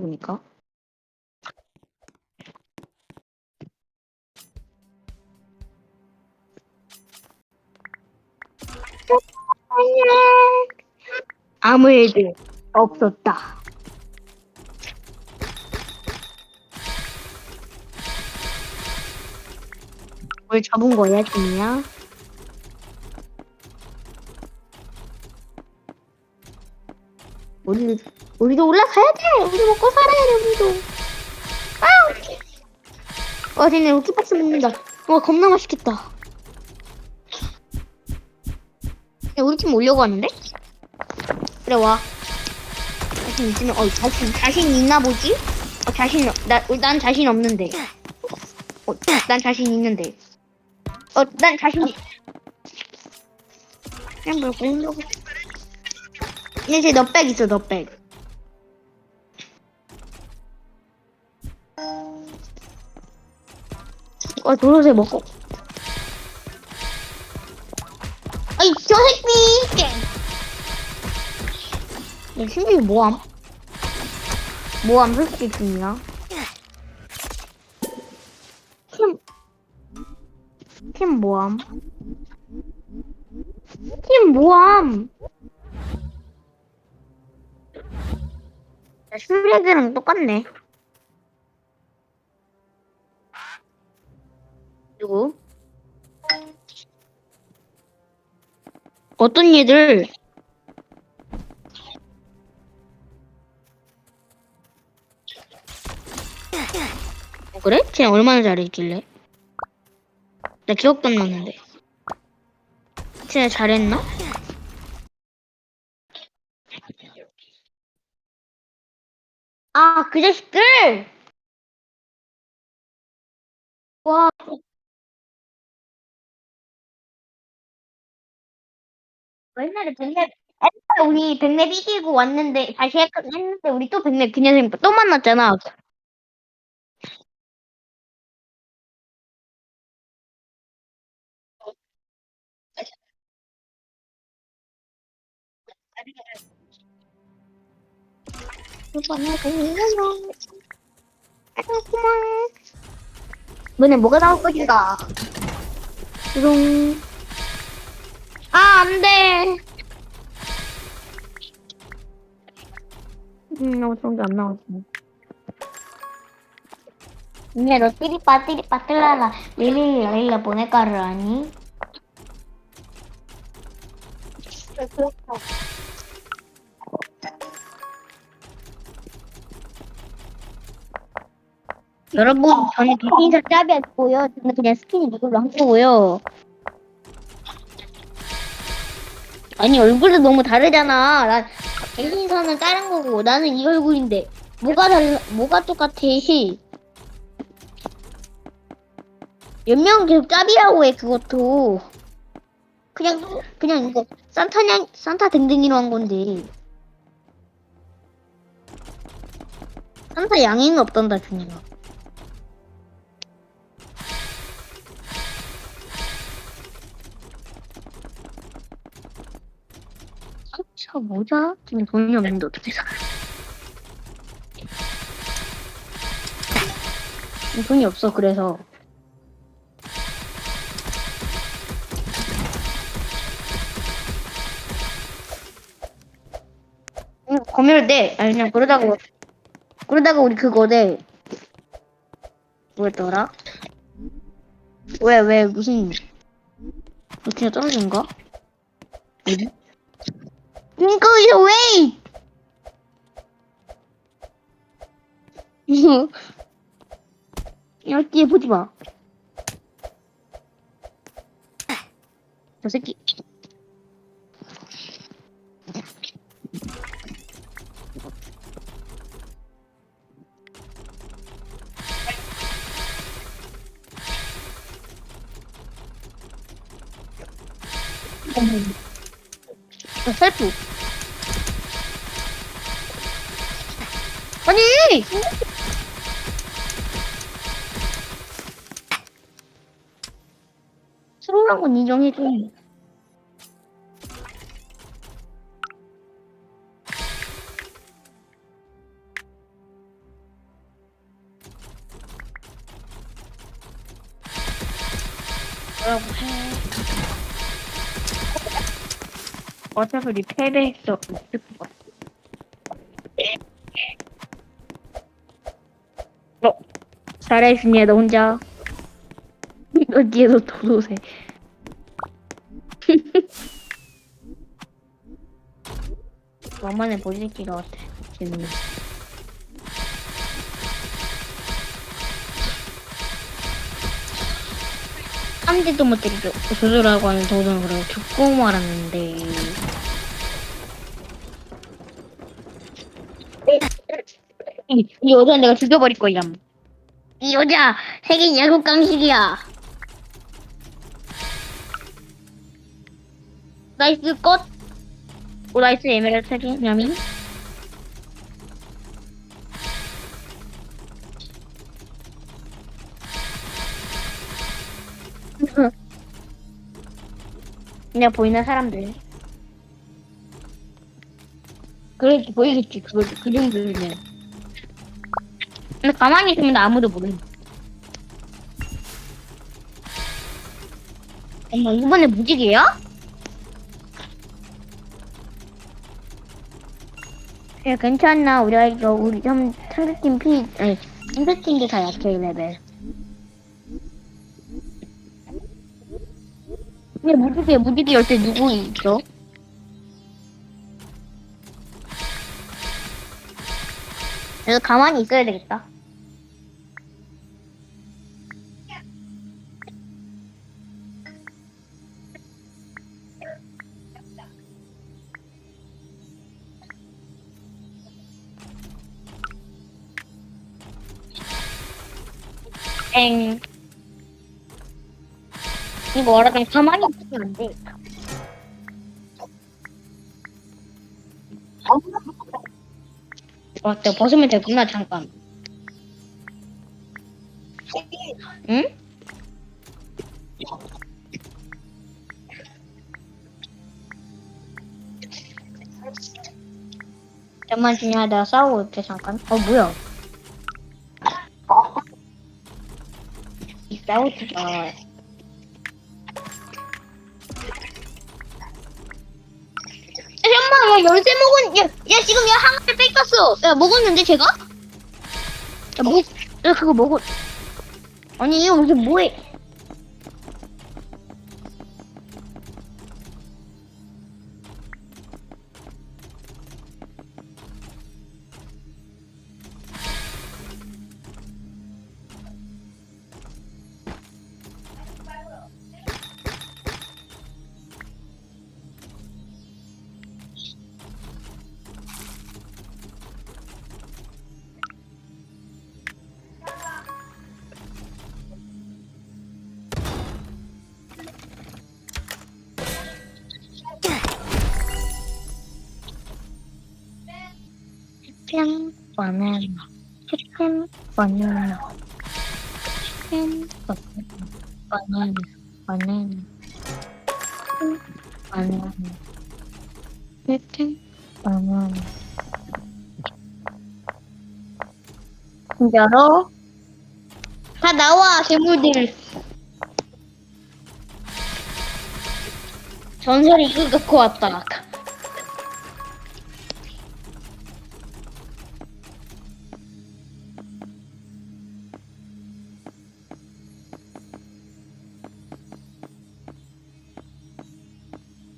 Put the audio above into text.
보니까. 아무 일도 없었다. 뭘 잡은 거야, 준이야? 우리, 우리도 올라가야 돼! 우리 먹고 살아야 돼, 우리도! 아! 어, 쟤네 루키박스 먹는다. 와, 겁나 맛있겠다. 야, 우리 팀 오려고 하는데? 그래, 와. 자신 있으면, 어, 자신, 자신 있나 보지? 어, 자신, 없- 나, 난 자신 없는데. 어, 난 자신 있는데. 어, 난 자신, 있- 그냥 뭘 보려고. 이제 너백 있어, 너백. 어, 도로새 먹고. 아이, 저 새끼! 야, 신비 뭐함? 뭐함, 중이야. 팀, 팀 뭐함? 팀 뭐함? 야, 슈렉이랑 똑같네. 누구? 어떤 얘들? 어, 그래? 쟤 얼마나 잘했길래? 나 기억도 안 나는데. 쟤 잘했나? 아, 그 자식들! 와. 옛날에 백랩, 옛날에 우리 백랩 이기고 왔는데, 다시 했- 했는데, 우리 또 백랩 그 녀석 또 만났잖아. 이번에 뭐가 나올 것인가? 뚜둥. 아, 안 돼. 음, 너무 좋은 게안 나왔어. 근데 너 띠리빠 띠리빠 뜰라라 리리 레일라 보낼까를 아니? 여러분, 저는 개인사 짭이 아니고요. 저는 그냥 스킨이 이걸로 한 거고요. 아니, 얼굴도 너무 다르잖아. 난 개인사는 다른 거고, 나는 이 얼굴인데. 뭐가 달라, 뭐가 똑같아, 시. 몇명 계속 짭이라고 해, 그것도. 그냥, 그냥 이거, 산타냥, 산타 댕댕이로 한 건데. 산타 양이는 없단다, 준이가. 저 모자? 지금 돈이 없는데 어떻게 사? 돈이 없어 그래서 응, 검열 돼. 아니 그냥 그러다가 그러다가 우리 그거 돼. 뭐였더라? 왜 왜 무슨 어떻게 떨어진가? 어디? 이거 왜? 이거 야 뒤에 보지 마. 저 새끼. 어, 셀프. 아니! 서운한 건 인정해줘. 뭐라고 해. 어차피 우리 패배했어. 어쩔 것 같아. 잘했으니 너 혼자. 너 뒤에서 도도새. 너만의 보실기가 같아. 한 대도 못 때리죠. 조조라고 하는 도전을 그러고 죽고 말았는데. 이, 이 여자 내가 죽여버릴 거야. 이 여자 세계 야구 강식이야. 나이스 꽃. 오 나이스 에메랄드 세개 냠이. 그냥 보이는 사람들. 그래 보이겠지 그거 그 정도면. 근데 가만히 있으면 아무도 모르. 엄마 이번에 무지개야? 야 괜찮나 우리가 이거 우리 좀 상대팀 피 아니 상대팀도 다 약해 레벨. 근데 무지개 무지개 열 때 누구 있어? 그래서 가만히 있어야 되겠다. 엥. 이거 말하자면 가만히 있으면 안 돼. 어, 내가 벗으면 되구나, 잠깐. 응? 잠깐만, 준이야, 내가 싸우고 올게, 잠깐. 어, 뭐야? 이 싸우지 마. 열쇠 먹은, 야, 야, 지금 야, 하나를 뺏겼어. 야, 먹었는데, 제가? 야, 뭐, 야, 그거 먹어. 아니, 이거 무슨 뭐해? 치킨 바나나 치킨 바나나 치킨 바나나 바나나 바나나 치킨 바나나 진짜로? 다 나와 괴물들. 전설이 이거 갖고 왔다